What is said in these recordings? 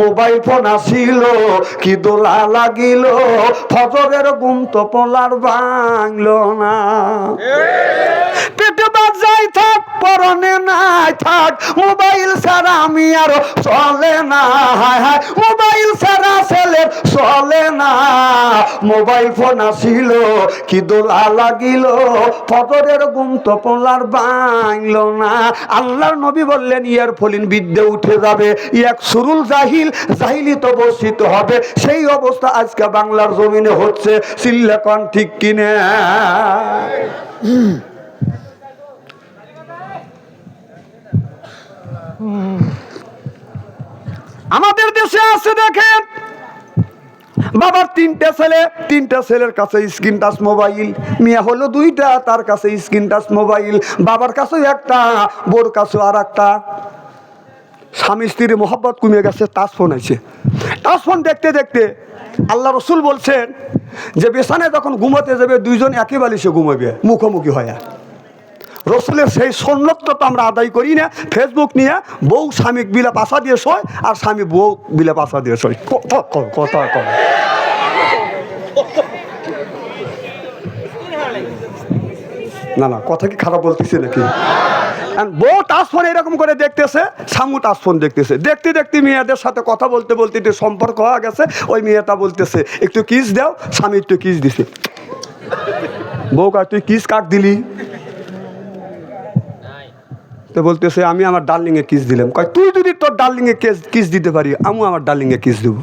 Mobile phone আসিল কি দোলা লাগিল ফজরের গুম তো পোলার ভাঙল না। থাক নাই থাক, মোবাইল ছাড়া আমি আর চলে না। হায় হায়, মোবাইল ছাড়া ছেলের চলে না। মোবাইল ফোন আসিল, কি দোলা লাগিল, ফজরের গুম তো পোলার ভাঙল না। আল্লাহর নবী বললেন, ইয়ার ফলিন বিদ্যে উঠে যাবে এক সুরুল জাহিল, জাহিলি তো বর্ষিত হবে। সেই অবস্থা আজকে বাংলার জমিনে হচ্ছে সিল্লাকন ঠিক কিনে? আমাদের দেশে আছে দেখেন। বাবার তিনটা ছেলে, তিনটা ছেলের কাছে স্ক্রিন টাচ মোবাইল, মেয়ে হলো দুইটা, তার কাছে স্ক্রিন টাচ মোবাইল, বাবার কাছেও একটা বোর কাছেও আর একটা স্বামী স্ত্রীর মোহাব্বত কমে গেছে, টাচ ফোন আছে টাচ ফোন দেখতে দেখতে আল্লাহ রসুল বলছেন যে বেসানে যখন ঘুমাতে যাবে, দুইজন একই বালিশে ঘুমাবে, মুখোমুখি হয় রসুলের সেই সন্ন্যত তো আমরা আদায় করি না। ফেসবুক নিয়ে বউ স্বামী বিলে পাশা দিয়ে শোয় আর স্বামী বউ বিলে পাশা দিয়ে শোয়। কথা কর কথা না না, কথা কি খারাপ বলতেছে নাকি? বউ টাচফোন এরকম করে দেখতেছে সামু টাচফোন দেখতেছে। দেখতে দেখতে মেয়েদের সাথে কথা বলতে বলতে একটু সম্পর্ক হয়ে গেছে, ওই মেয়েটা বলতেছে, একটু কিস দাও, স্বামী একটু কিস দিছে। বউ কার তুই কিস কাক দিলি? তো বলতেছে, আমি আমার ডার্লিং এ কিস দিলাম। কয়, তুই যদি তোর ডার্লিং এ কিস দিতে পারি, আমিও আমার ডার্লিং এ কিস দেবো।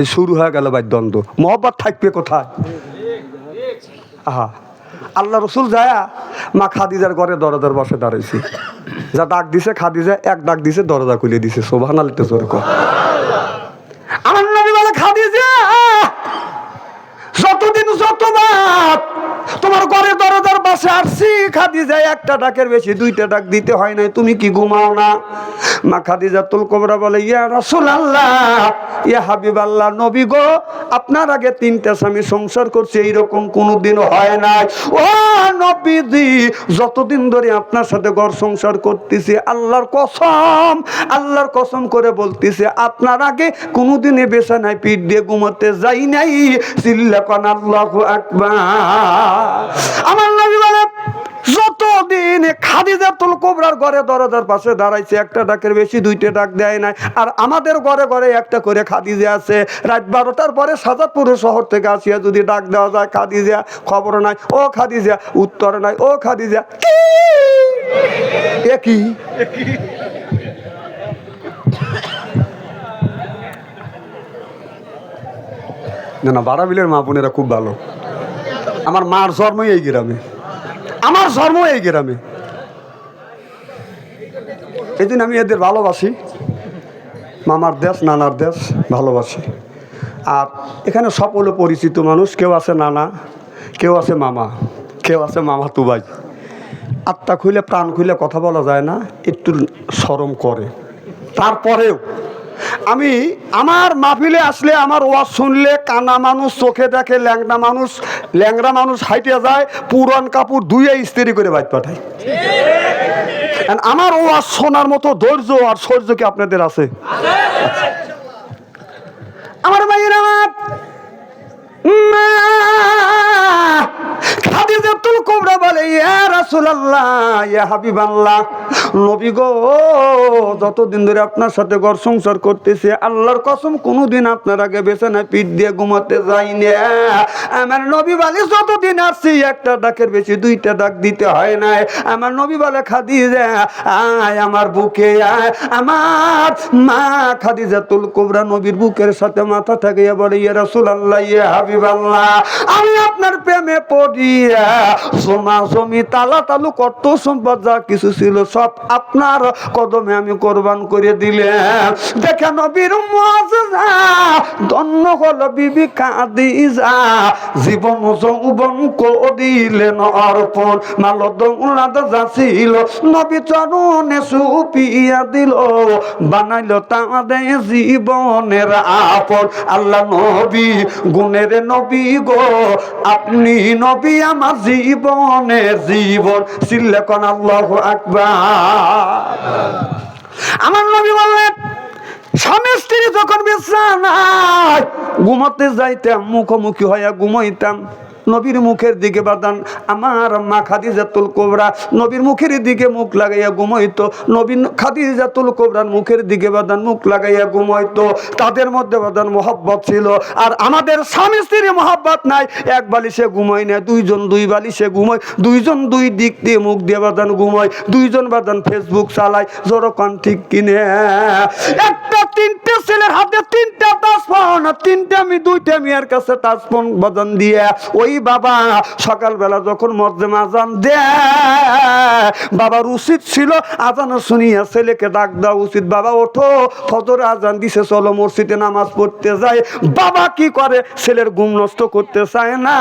এই শুরু হয়ে গেল ভাই দ্বন্দ্ব। মহব্বত থাকবে কোথায়? আহা, আল্লাহ রসুল যায়া, মা খাদিজার ঘরে দরজার বসে দাঁড়াইছে। যা ডাক দিছে খাদিজা, এক ডাক দিছে, দরজা খুলে দিছে। শোভান আলিতে জোর কর আমার নবী বলে, খাদিজা, যতদিন তোমার ঘরে দরজার আসছি একটা ডাকের বেশি, দুইটা ডাক দিতে হয় তুমি কি ঘুমাও না? মা খাদিজা তুল কোবরা বলে, ইয়া আল্লাহ ইয়া হাবিব আল্লাহ নবী গো, আপনার আগে তিনটা স্বামী সংসার করছে, এইরকম কোনোদিন হয় নাই। ও নবীজি, যতদিন ধরে আপনার সাথে ঘর সংসার করতেছি, আল্লাহর কসম আল্লাহর কসম করে বলতেছে, আপনার আগে কোনোদিনে বেসা নাই, পিঠ দিয়ে ঘুমাতে যাই নাই। চিল্লাকন আল্লাহ আকবার। আমার যতদিন খাদিজাতুল কোবরার ঘরে দরজার পাশে দাঁড়াইছে, একটা ডাকের বেশি, দুইটা ডাক দেয় নাই। আর আমাদের ঘরে ঘরে একটা করে খাদিজা আছে। রাত বারোটার পরে সাজাদপুর শহর থেকে আসিয়া যদি ডাক দেওয়া যায়, খাদিজা, খবর নাই, ও খাদিজা, উত্তর নাই, ও খাদিজা, কি? এ কি না না, বারাবিলের মা বোনেরা খুব ভালো। আমার মার জন্মই এই গ্রামে। আমার জন্ম এই গ্রামে। জন্য আমি এদের ভালোবাসি। মামার দেশ, নানার দেশ, ভালোবাসি। আর এখানে সব হলো পরিচিত মানুষ, কেউ আছে নানা, কেউ আছে মামা, কেউ আছে মামা তুবাই। আত্মা খুলে প্রাণ খুলে কথা বলা যায় না, একটু সরম করে। তারপরেও আমি আমার মাহফিলে আসলে আমার ওয়াজ শুনলে কানা মানুষ, চোখে দেখে ল্যাংড়া মানুষ ল্যাংড়া মানুষ হাইটে যায়, পুরন কাপড় ধুয়ে ইস্ত্রি করে বাইর পাঠায়। আমার ওয়াজ শোনার মতো ধৈর্য আর সৌর্য কি আপনাদের আছে? আমার ভাইয়ের আমার খাদিজাতুল কুবরা বলে, ইয়া রাসূলুল্লাহ, ইয়া হাবিবাল্লাহ। নবী গো, যতদিন ধরে আপনার সাথে ঘর সংসার করতেছে, আল্লাহর কসম কোনোদিন আপনার আগে বেছে না পিঠ দিয়ে ঘুমাতে যাই না আমার নবী বলে যতদিন আসছি, একটা ডাকের বেশি, দুইটা ডাক দিতে হয় নাই। আমার নবী বলে খাদিজা, আয় আমার বুকে, আয় আমার মা খাদিজাতুল কুবরা নবীর বুকের সাথে মাথা থাকিয়া বলে, ইয়া রাসূলুল্লাহ, ইয়া হাবিবাল্লাহ, আমি আপনার প্রেমে পড়িয়া সোমা জমি, তালা তালু, কত সম্পদ, যা কিছু ছিল সব আপনার কদমে আমি কোরবান করে দিলাম। দেখে নবীর ধন্য হলো বিবি কাদিজা। জীবন যৌবন করিলেন অর্পণ। মাল দৌলাদ যাছিল নবী চরণে সুপিয়া দিল। বানাইল তাদের জীবনের আপন। আল্লাহ নবী, গুণের নবী গো, আপনি নবী আমার জীবনের জীবন। সিল্লেকন আল্লাহ আকবার। আমার নবী বললেন স্বামী স্ত্রী যখন বিশ্রাম ঘুমাতে যাইতাম মুখোমুখি হইয়া ঘুমাইতাম। নবীর মুখের দিকে বাদান, আমার মা খাদিজাতুল কোবরা নবীর মুখের দিকে মুখ লাগাইয়া ঘুমাইতো নবীন খাদিজাতুল কোবরার মুখের দিকে বাদান, মুখ লাগাইয়া ঘুমাইতো। তাদের মধ্যে বাদান মোহব্বত ছিল, আর আমাদের স্বামী স্ত্রীর মোহব্বত নাই। এক বালিশে ঘুমাই না, দুইজন দুই বালিশে ঘুমাই দুইজন দুই দিক দিয়ে মুখ দিয়ে বাদান ঘুমাই দুইজন বাদান ফেসবুক চালায় জড়কান ঠিক কিনে। একটা তিনটে ছেলের হাতে তিনটা তাসফোন তিনটে আমি, দুইটা মেয়ের কাছে তাসফোন বাদান দিয়ে। ওই বাবা, সকালবেলা যখন মর্দে আজান দেয়, বাবার উচিত ছিল আজান শুনিয়া ছেলেকে ডাক দেওয়া উচিত। বাবা, ওঠো, ফজর আজান দিছে, চলো মসজিদে নামাজ পড়তে যায় বাবা কি করে? ছেলের ঘুম নষ্ট করতে চায় না।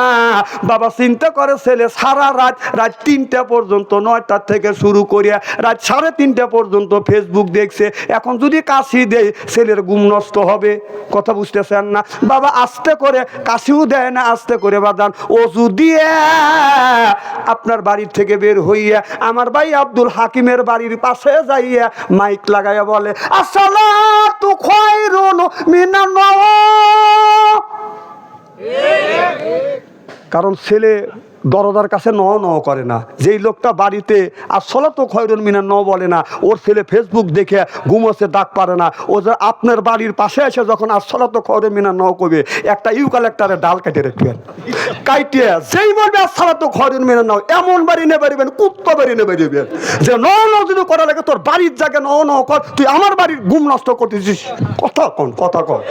বাবা চিন্তা করে, ছেলে সারা রাত রাত তিনটা পর্যন্ত নয়টার থেকে শুরু করিয়া রাত সাড়ে তিনটা পর্যন্ত ফেসবুক দেখছে। এখন যদি কাশি দেয়, ছেলের ঘুম নষ্ট হবে। কথা বুঝতেছেন না? বাবা আস্তে করে, কাশিও দেয় না, আস্তে করে বাদান অজু দিয়ে আপনার বাড়ির থেকে বের হইয়া আমার ভাই আব্দুল হাকিমের বাড়ির পাশে যাইয়া মাইক লাগাইয়া বলে খায়রুন মিনান নাওম কারণ ছেলে দরজার কাছে ন ন করে না। যেই লোকটা বাড়িতে আর সলা তো খয়রুন মিনা ন বলে না, ওর ছেলে ফেসবুক দেখে ঘুমোচ্ছে ডাক পারে না। ও যে আপনার বাড়ির পাশে এসে যখন আর সলা তো খয়রুন মিনা ন করবে, একটা ইউকালেক্টারে ডাল কেটে রাখবেন। কাইটে যেই বলবে আর সলা তো খয়রুন মিনা নাও, এমন বাড়ি নেবে পারিবেন কুত্ত বাড়ি নেবে দিবেন যে ন ন যদি করা লাগে, তোর বাড়ির জায়গায় ন ন কর, তুই আমার বাড়ির ঘুম নষ্ট করতেছিস। কথা কন কথা কন।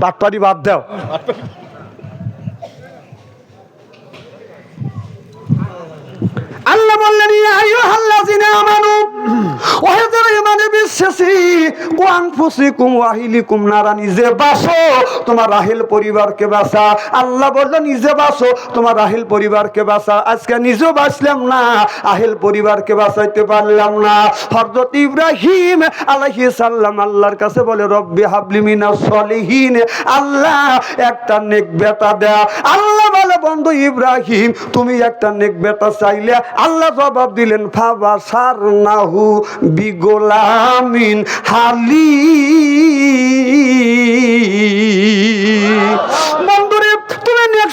বাটপাড়ি বাদ দাও। ইব্রাহিম আল্লাহর কাছে বলে, রব্বি হাবলি মিনাস সলিহিন। আল্লাহ, একটা নেক বেটা দেয়া আল্লাহ বলে, বন্ধু ইব্রাহিম, তুমি একটা নেক বেটা চাইলে আল্লাহ জবাব দিলেন ফাবা সার নাহু বিগোলামিন হালি।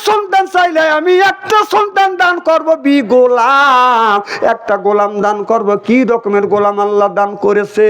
সন্তান চাইলে আমি একটা সন্তান দান করব বি গোলাম। একটা গোলাম দান করব, কি রকমের গোলাম আল্লাহ দান করেছে?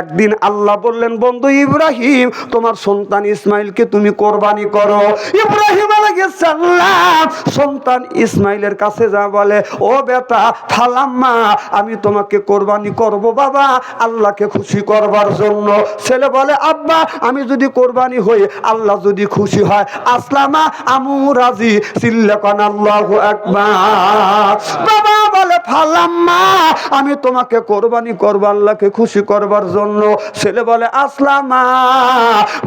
একদিন আল্লাহ বললেন, বন্ধু ইব্রাহিম, তোমার সন্তান ইসমাইলকে তুমি কোরবানি করো। ইব্রাহিম আলাইহিস সালাম সন্তান ইসমাইলের কাছে যা বলে, ও বেটা ফালাম্মা আমি তোমাকে কোরবানি করব বাবা, আল্লাহকে খুশি করবার জন্য। ছেলে বলে, আব্বা, আমি যদি কোরবানি হই, আল্লাহ যদি খুশি হয়। আসলামা আমু রাজি সিল্লাকান আল্লাহু আকবার। বাবা বলে, ফালাম্মা, আমি তোমাকে কোরবানি করব, আল্লাহকে খুশি করবার জন্য। ছেলে বলে, আসলামা।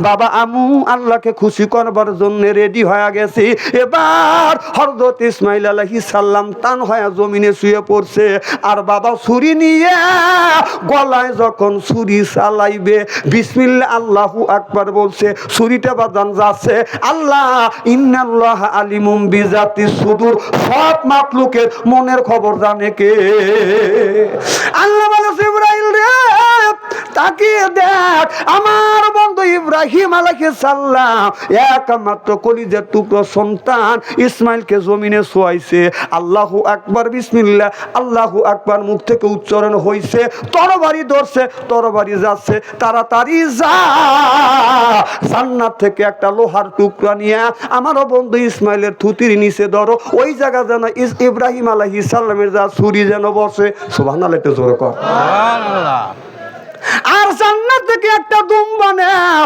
বাবা, আমু, আল্লাহকে খুশি করবার জন্য রেডি হয়ে গেছি। এবার হরদত ইসমাইল আলাহি সাল্লাম টান হয়ে জমিনে শুয়ে পড়ছে। আর বাবা ছুরি নিয়ে গলায় যখন ছুরি চালাইবে বিসমিল্লা আল্লাহু আকবার বলছে, ছুরিটা বাদান যাচ্ছে। আল্লাহ, ইন্নাল্লাহ আলিমুম বিজাতি সুদূর সব মাতলুকের মনের খবর জানে কে? আল্লাহ বলে ইব্রাহিম রে তাকিয়ে দেখ, আমার বন্ধু ইব্রাহিম আলাইহিস সালাম একমাত্র কলিজার টুকরো সন্তান ইসমাইলকে জমিনে শোয়াইছে। আল্লাহু আকবার, বিসমিল্লাহ, আল্লাহু আকবার, মুখ থেকে উচ্চারণ হইছে, তরবারি ধরছে, তরবারি যাচ্ছে, তাড়াতাড়ি যা। জান্নাত থেকে একটা লোহার টুকরা নিয়ে আমারও বন্ধু ইসমাইলের থুতির নিচে ধরো, ওই জায়গা যেন ইব্রাহিম আলাইহিস সালামের যা ছুরি যেন বসে। সুবহানাল্লাহ, একটু জোরে কর। আর জান্নাত থেকে একটা দুম্বা নাও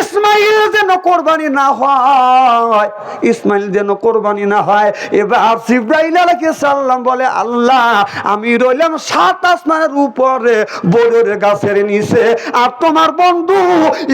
ইসমাইল যেন কোরবানি না হয়। ইসমাইল যেন কোরবানি না হয়। এবার জিব্রাইল আলাইহিস সালাম বলে, আল্লাহ, আমি রইলাম সাত আসমানের উপরে বড়ের গাছের নিচে। আর তোমার বন্ধু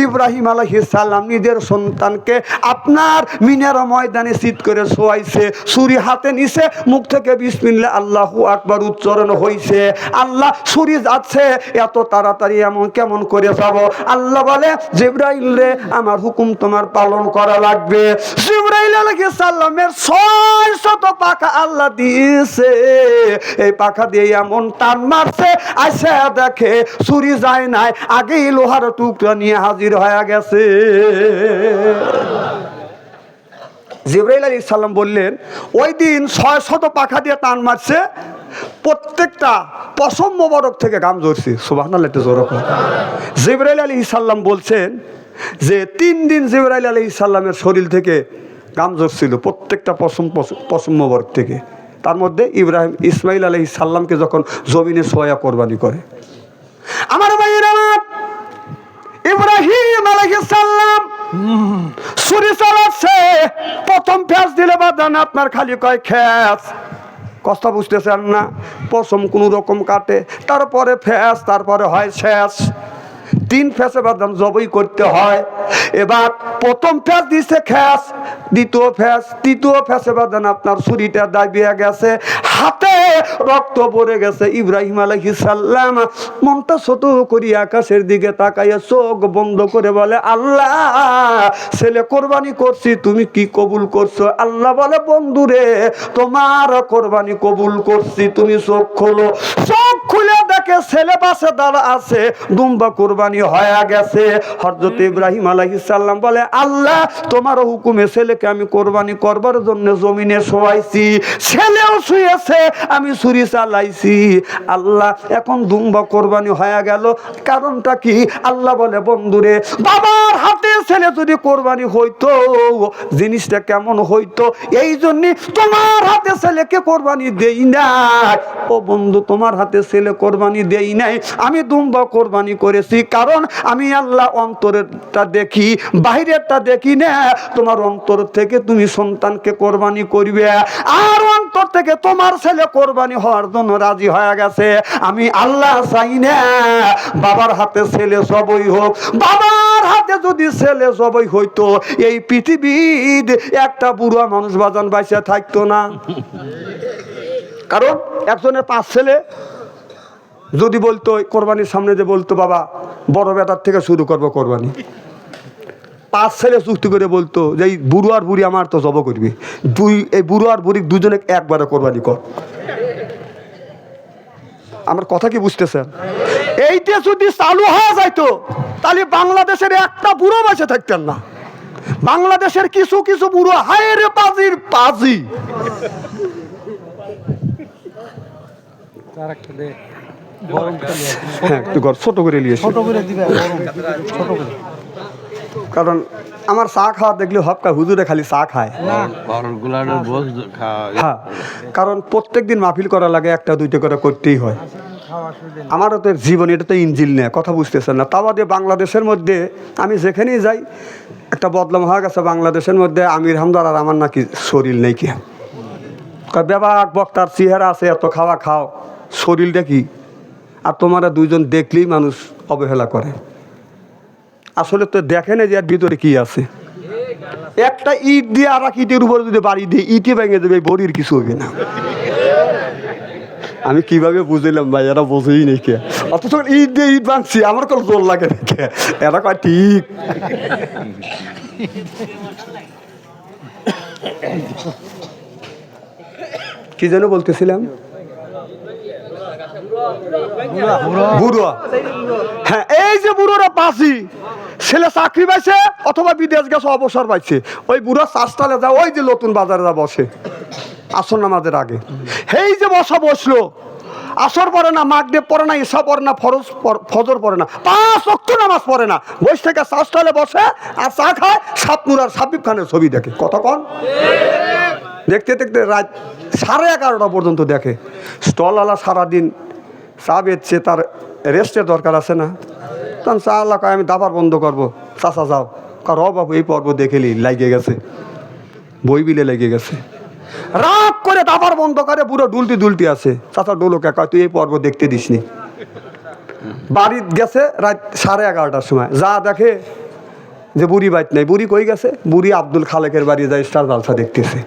ইব্রাহিম আলাইহিস সালাম নিজের সন্তানকে আপনার মিনার ময়দানে শীত করে শোয়াইছে। ছুরি হাতে নিছে, মুখ থেকে বিসমিল্লাহ, আল্লাহু আকবার উচ্চারণ হইছে। আল্লাহ, ছুরি যাচ্ছে, এত তাড়াতাড়ি এমন কেমন করে যাব আল্লাহ বলে, জিব্রাইল রে, আমার হুকুম তোমার পালন করা লাগবে। জিব্রাইল আলাইহিস সালামের ছয় শত পাখা আল্লাহ দিয়েছে। এই পাখা দিয়ে এমন টান মারছে, আইসা দেখে ছুরি যায় নাই, আগেই লোহার টুকরা নিয়ে হাজির হয়ে গেছে। জিব্রাইল আলী সাল্লাম বললেন, ওই দিন ছয় শত পাখা দিয়ে টান মারছে প্রত্যেকটা পশম মোবারক থেকে গাম ধরছে সুবাহ জোর জিবরাইল আলী ইসাল্লাম বলছেন যে, তিন দিন জিবরাইল আলী সাল্লামের শরীর থেকে গাম ঝরছিল প্রত্যেকটা পশম, পশম- মোবারক থেকে। তার মধ্যে ইব্রাহিম, ইসমাইল আলী সাল্লামকে যখন জমিনে সোয়া কোরবানি করে। আমার ভাইয়ের ইব্রাহিম আলাইহিস সালাম, ছুরি প্রথম ফ্যাস দিলে বাদান আপনার খালি কয় খ্যাস কথা বুঝতেছেন না, পশম কোনো রকম কাটে, তারপরে ফ্যাস তারপরে হয় শেষ। তিন ফ্যাসে বাদাম জবই করতে হয়। এবার প্রথম ফ্যাস দিছে খ্যাস, দ্বিতীয় ফ্যাস তৃতীয় ফ্যাসে বাদান আপনার ছুরিটা দাবিয়ে গেছে। হাতে রক্ত পড়ে গেছে ইব্রাহিম আলাইহিস সালাম। মনটা ছোট করি আকাশের দিকে তাকাইয়া চোখ বন্ধ করে বলে, আল্লাহ, ছেলে কোরবানি করছি, তুমি কি কবুল করছ? আল্লাহ বলে বন্ধুরে তোমার কোরবানি কবুল করছি, তুমি চোখ খোলো। চোখ খুলে দেখে ছেলে পাশে দাঁড়া আছে, দুম্বা কোরবানি হয়ে গেছে। হরজত ইব্রাহিম আলাইহিস সালাম বলে, আল্লাহ, তোমার হুকুমে ছেলেকে আমি কোরবানি করবার জন্য জমিনে শোয়াইছি। ছেলেও শুয়েছে, আমি ছুরি চালাইছি। আল্লাহ, এখন দুম্বা কোরবানি হয়ে গেল। কারণটা কি? আল্লাহ বলে, বন্ধুরে, বাবার হাতে ছেলে যদি কোরবানি হইতো, জিনিসটা কেমন হইতো? এই জন্যে তোমার হাতে ছেলেকে কোরবানি দেই নাই। ও বন্ধু, তোমার হাতে ছেলে কোরবানি দেই নাই। আমি দুম্বা কোরবানি করেছি, কারণ আমি আল্লাহ অন্তরেরটা দেখি বাইরেরটা দেখি না। তোমার অন্তর থেকে তুমি সন্তানকে কোরবানি করবে। আর অন্তর থেকে তোমার ছেলে কোরবানি হওয়ার জন্য রাজি হয়ে গেছে। আমি আল্লাহ চাই না। বাবার হাতে ছেলে সবই হোক। বাবার হাতে যদি ছেলে সবই হইতো। এই পৃথিবীর একটা বুড়া মানুষ বাজান বাইসে থাকতো না। কারণ একজনের পাঁচ ছেলে যদি বলতো, কোরবানির সামনে যে বলতো, বাবা, বড় বেটার থেকে শুরু করব কোরবানি। পাঁচ ছেলে চুক্তি করে বলতো, যে এই বুড়ো আর বুড়ি আমার তো জব করবি। দুই, এই বুড়ো আর বুড়ি দুজনে একবারে কোরবানি কর। আমার কথা কি বুঝতেছেন? এইটা যদি চালু হওয়া যাইতো তাহলে বাংলাদেশের একটা বুড়ো বেঁচে থাকতেন না। বাংলাদেশের কিছু কিছু বুড়ো হায়ের পাজির পাজি হ্যাঁ ছোট করে কারণ আমার চা খাওয়া দেখলে হপকা হুজুরে খালি চা খায়। হ্যাঁ কারণ প্রত্যেক দিন মাহফিল করা লাগে একটা দুইটা করে করতেই হয়। আমারও তো জীবন, এটা তো ইঞ্জিল নেয়, কথা বুঝতেছেন না। তা বাদে বাংলাদেশের মধ্যে আমি যেখানেই যাই, একটা বদলাম হয়ে গেছে বাংলাদেশের মধ্যে, আমির হামদার আর আমার নাকি শরীর নেই কি? বেবাক বক্তার চেহারা আছে, এত খাওয়া খাও শরীরটা কি আর তোমারা দুইজন দেখলেই মানুষ অবহেলা করে। আসলে তো দেখে না যে এর ভিতরে কি আছে। একটা ইট দিয়ে আর এক ইটের উপরে যদি বাড়ি দিয়ে ইটে ভেঙে দেবে বড়ির কিছু হবে না। আমি কীভাবে বুঝলাম ভাই, এরা বোঝেই নেই কে। অথচ ঈদ দিয়ে ঈদ বাঁধছি আমার কোনো জোর লাগে না কে। এরা কয় ঠিক। কি যেন বলতেছিলাম? হ্যাঁ এই যে বুড়োরা পাশি ছেলে চাকরি পাইছে অথবা বিদেশ অবসর পাইছে। ওই ওই যে নতুন বাজারে যা বসে, আসর নামাজের আগে। এই যে বসা বসল, আসর না পড়ে না, ঈশা না, ফরজ ফজর পড়ে না নামাজ পড়ে না। বসে আর চা খায় সাবিব খানের ছবি দেখে। কতক্ষণ দেখতে দেখতে রাত সাড়ে এগারোটা পর্যন্ত দেখে। স্টলওয়ালা সারাদিন চা বেচছে তার রেস্টের দরকার আছে না। তখন চা আল্লাহ কয়, আমি দাবার বন্ধ করব। চাষা যাও। কার র বাবু, এই পর্ব দেখেলি লাগিয়ে গেছে। বই বিলে লেগে গেছে। রাগ করে দাবার বন্ধ করে, পুরো ডুলতি দুলতি আছে। চাচা ডোলোকে কয়, তুই এই পর্ব দেখতে দিসনি। বাড়ি গেছে রাত সাড়ে এগারোটার সময়। যা দেখে যে বুড়ি বাইত নাই, বুড়ি কই গেছে? বুড়ি আব্দুল খালেকের বাড়ি যায় স্টার জালসা দেখতেছে।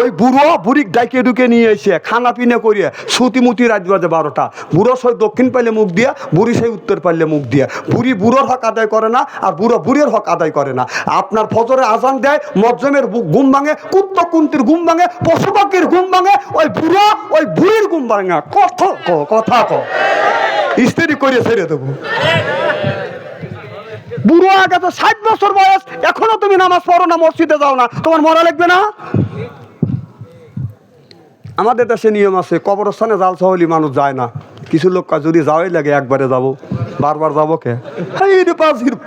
ওই বুড়ো বুড়িক ডাইকে ঢুকে নিয়ে এসে খানা পিনে করিয়ে সুতিমুতি রাত বাজে বারোটা। বুড়ো সেই দক্ষিণ পাইলে মুখ দিয়া, বুড়ি সেই উত্তর পাইলে মুখ দিয়া। বুড়ি বুড়োর হক আদায় করে না, আর বুড়ো বুড়ির হক আদায় করে না। আপনার ফজরে আজান দেয়, মজ্জমের গুম ভাঙে কুত্ত কুন্তির ঘুম ভাঙে, পশু পাখির ঘুম ভাঙে, ওই বুড়ো, ওই বুড়ির গুম ভাঙে কথা ক কথা ক। স্ত্রী করে ছেড়ে দেবো। বুড়ো আগে তো ষাট বছর বয়স, এখনও তুমি নামাজ পড়ো না, মসজিদে যাও না। তোমার মরা লাগবে না? আমাদের দেশে নিয়ম আছে, কবরস্থানে জাল হলি মানুষ যায় না। কিছু লোক যদি যাওয়াই লাগে, একবারে যাব। বারবার যাব কে?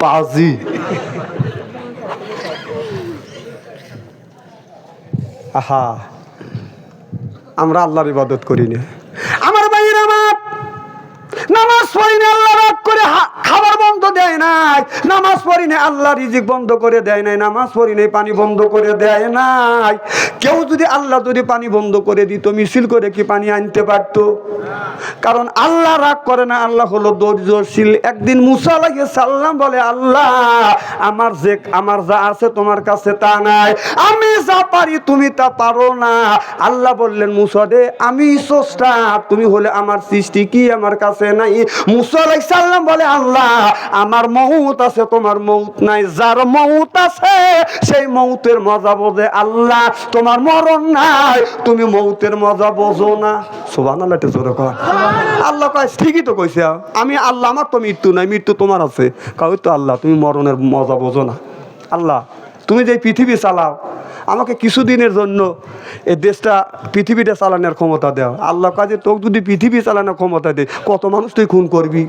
পাজি আহা, আমরা আল্লাহর ইবাদত করি না। আমার ভাইয়ের আমার, নামাজ পড়ি না, আল্লাহ করে বন্ধ দেয় নাই। নামাজ পড়ি না আল্লাহ রিজিক বন্ধ করে দেয় নাই। নামাজ পড়ি নাই, পানি বন্ধ করে দেয় নাই। কেউ যদি আল্লাহ যদি পানি বন্ধ করে দিত, মিছিল করে কি পানি আনতে পারতো? কারণ আল্লাহ রাগ করে না, আল্লাহ হলো ধৈর্যশীল। একদিন মুসা লাগে সাল্লাম বলে, আল্লাহ, আমার যে, আমার যা আছে তোমার কাছে তা নাই। আমি যা পারি তুমি তা পারো না। আল্লাহ বললেন, মুসা দে আমি স্রষ্টা, তুমি হলে আমার সৃষ্টি, কি আমার কাছে নাই? মুসা আলাই সাল্লাম বলে, আল্লাহ আমার মৌত আছে, তোমার মৌত নাই। যার মৌত আছে, সেই মৌতের মজা বোঝে আল্লাহ। তোমার মরণ নাই, তুমি মৌতের মজা বোঝো না। সোবান আল্লাহ জোরে কর আল্লাহ কয়, ঠিকই তো কইছে। আমি আল্লাহ, আমার তো মৃত্যু নাই, মৃত্যু তোমার আছে। কই তো আল্লাহ, তুমি মরণের মজা বোঝো না। আল্লাহ, তুমি যে পৃথিবী চালাও, আমাকে কিছুদিনের জন্য এই দেশটা, পৃথিবীটা চালানোর ক্ষমতা দাও। আল্লাহ কাজে তোকে যদি পৃথিবী চালানোর ক্ষমতা দে, কত মানুষ তুই খুন করবি?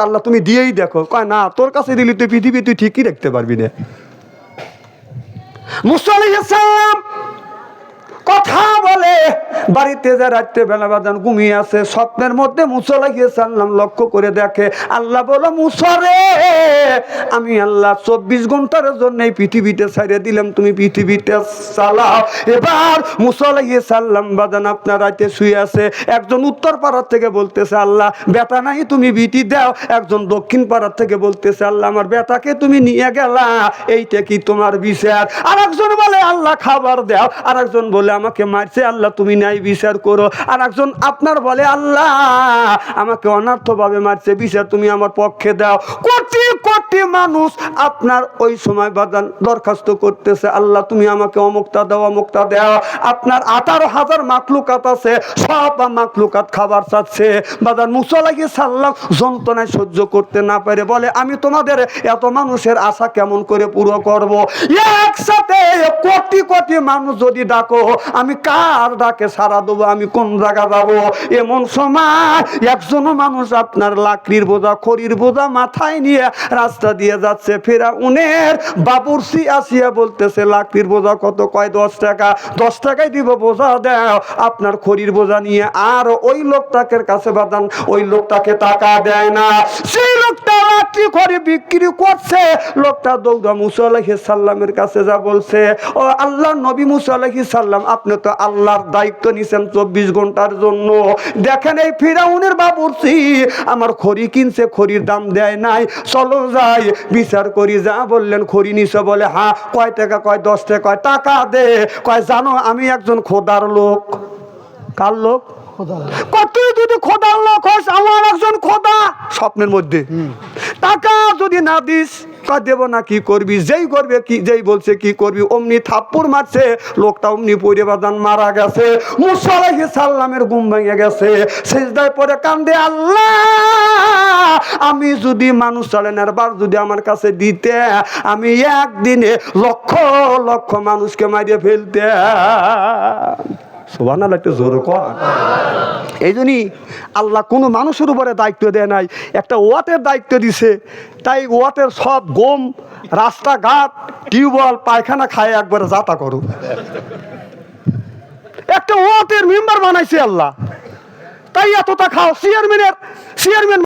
আল্লাহ তুমি দিয়েই দেখো। কয়, না, তোর কাছে দিলি তুই পৃথিবী, তুই ঠিকই দেখতে পারবি না। মুসাল্লাম কথা বলে, বাড়িতে যে রাত্রে বেলা বাজান ঘুমিয়ে আছে, স্বপ্নের মধ্যে মুসা লাগিয়ে সাল্লাম লক্ষ্য করে দেখে, আল্লাহ বলো মুসরে আমি আল্লাহ চব্বিশ ঘণ্টার জন্য এই পৃথিবীতে ছাড়িয়ে দিলাম, তুমি পৃথিবীতে চালাও। এবার মুসা লাগিয়ে সাল্লাম বাজান আপনার রাতে শুয়ে আছে, একজন উত্তর পাড়ার থেকে বলতেছে, আল্লাহ, বেটা নাই, তুমি বিটি দাও। একজন দক্ষিণ পাড়ার থেকে বলতেছে, আল্লাহ, আমার বেটাকে তুমি নিয়ে গেলা, এইটা কি তোমার বিচার? আর একজন বলে, আল্লাহ, খাবার দাও। আর একজন বলে আমাকে মারছে, আল্লাহ তুমি নাই বিচার করো। আর একজন আপনার বলে, আল্লাহ, আমাকে অনার্থভাবে মারছে, বিচার তুমি আমার পক্ষে দাও। কোটি কোটি মানুষ আপনার ওই সময় বাদান দরখাস্ত করতেছে, আল্লাহ, তুমি আমাকে অমুকতা দাও অমুকতা দাও। আপনার আঠারো হাজার মাকলুকাত আছে, সব মাকলুকাত খাবার চাচ্ছে। বাদান মুসা লাগিয়ে সাল্লাম যন্ত্রণায় সহ্য করতে না পারে, বলে, আমি তোমাদের এত মানুষের আশা কেমন করে পুরো করব? একসাথে কোটি কোটি মানুষ যদি ডাকো আমি কার ডাকে সারা দেবো? আমি কোন জায়গা যাব? এমন সময় একজন মানুষ আপনার লাকড়ির বোঝা, খড়ির বোঝা মাথায় নিয়ে রাস্তা দিয়ে যাচ্ছে। ফেরা উনের বাবুরসি আসিয়া বলতেছে, লাকড়ির বোঝা কত? কয়? দশ টাকা। দশ টাকায় দিব, বোঝা দাও। আপনার খড়ির বোঝা নিয়ে আর ওই লোকটাকে কাছে বাদান ওই লোকটাকে টাকা দেয় না। সেই লোকটা লাকড়ি, খড়ি বিক্রি করছে। লোকটা দৌড়া মুসা আলাইহিস সাল্লামের কাছে যা বলছে, ও আল্লাহ, নবী মুসা আলাইহিস সাল্লাম আপনি তো আল্লাহর দায়িত্ব নিছেন চব্বিশ ঘণ্টার জন্য। দেখেন এই ফিরাউনের বাবুরছি আমার খড়ি কিনছে, খড়ির দাম দেয় নাই, চলো যাই। বিচার করি, যা বললেন খড়ি নিছে বলে হ্যাঁ কয় টাকা, কয় দশ টাকা, কয় টাকা দে। কয়, জানো, আমি একজন খোদার লোক। কার লোক? কত যদি খোদার লোক হস আমার একজন খোদা। স্বপ্নের মধ্যে। টাকা যদি না দিস তা দেব না কি করবি? যেই করবে কি যেই বলছে কি করবি? অমনি থাপ্পড় মারছে লোকটা অমনি পরে বাদান মারা গেছে। মুসালাহি সাল্লামের ঘুম ভেঙে গেছে। সেজদায় পরে কান্দে আল্লাহ আমি যদি মানুষ চালানোর বার যদি আমার কাছে দিতে আমি একদিনে লক্ষ লক্ষ মানুষকে মারিয়ে ফেলতে। সোবান একটু জোর কর। এই জন্যই আল্লাহ কোনো মানুষের উপরে দায়িত্ব দেয় নাই। একটা দায়িত্ব দিছে। তাই ওয়াটের সব গম, রাস্তাঘাট, টিউবওয়েল, পায়খানা খায় একবারে যাতা করো। একটা ওয়াটের মেম্বার বানাইছে আল্লাহ। তাই এতটা খাও। চেয়ারম্যানের চেয়ারম্যান